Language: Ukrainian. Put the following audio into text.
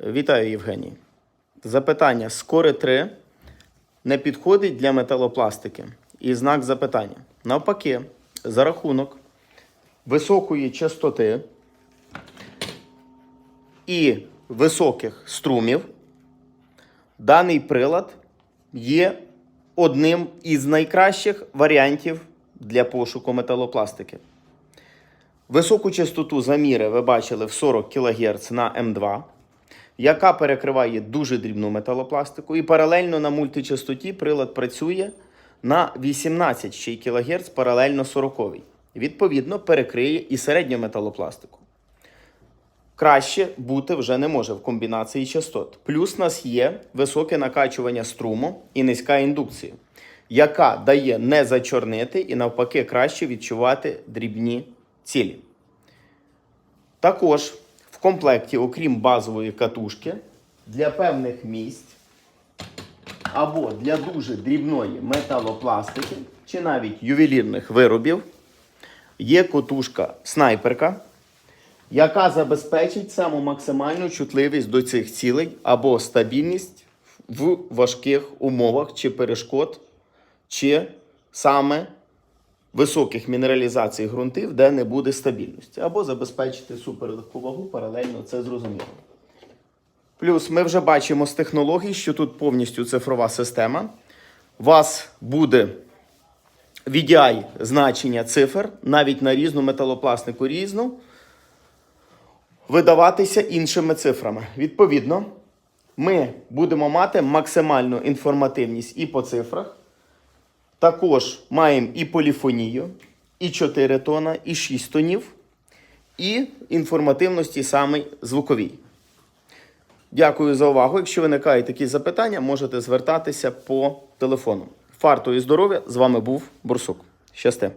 Вітаю, Євгеній. Запитання: скори 3 не підходить для металопластики. І знак запитання. Навпаки, за рахунок високої частоти і високих струмів, даний прилад є одним із найкращих варіантів для пошуку металопластики. Високу частоту заміри ви бачили в 40 кГц на М2, яка перекриває дуже дрібну металопластику. І паралельно на мультичастоті прилад працює на 18 ще й кГц паралельно 40. Відповідно, перекриє і середню металопластику. Краще бути вже не може в комбінації частот. Плюс у нас є високе накачування струму і низька індукція, яка дає не зачорнити і навпаки краще відчувати дрібні цілі. Також в комплекті, окрім базової катушки, для певних місць або для дуже дрібної металопластики чи навіть ювелірних виробів є котушка снайперка, яка забезпечить саму максимальну чутливість до цих цілей або стабільність в важких умовах чи перешкод, чи саме високих мінералізацій ґрунтів, де не буде стабільності, або забезпечити суперлегку вагу, паралельно це зрозуміло. Плюс ми вже бачимо з технологій, що тут повністю цифрова система. Вас буде VDI значення цифр, навіть на різну металопластику різну, видаватися іншими цифрами. Відповідно, ми будемо мати максимальну інформативність і по цифрах. Також маємо і поліфонію, і 4 тона, і 6 тонів, і інформативності саме звуковій. Дякую за увагу. Якщо виникають такі запитання, можете звертатися по телефону. Фарту і здоров'я! З вами був Бурсук. Щасти!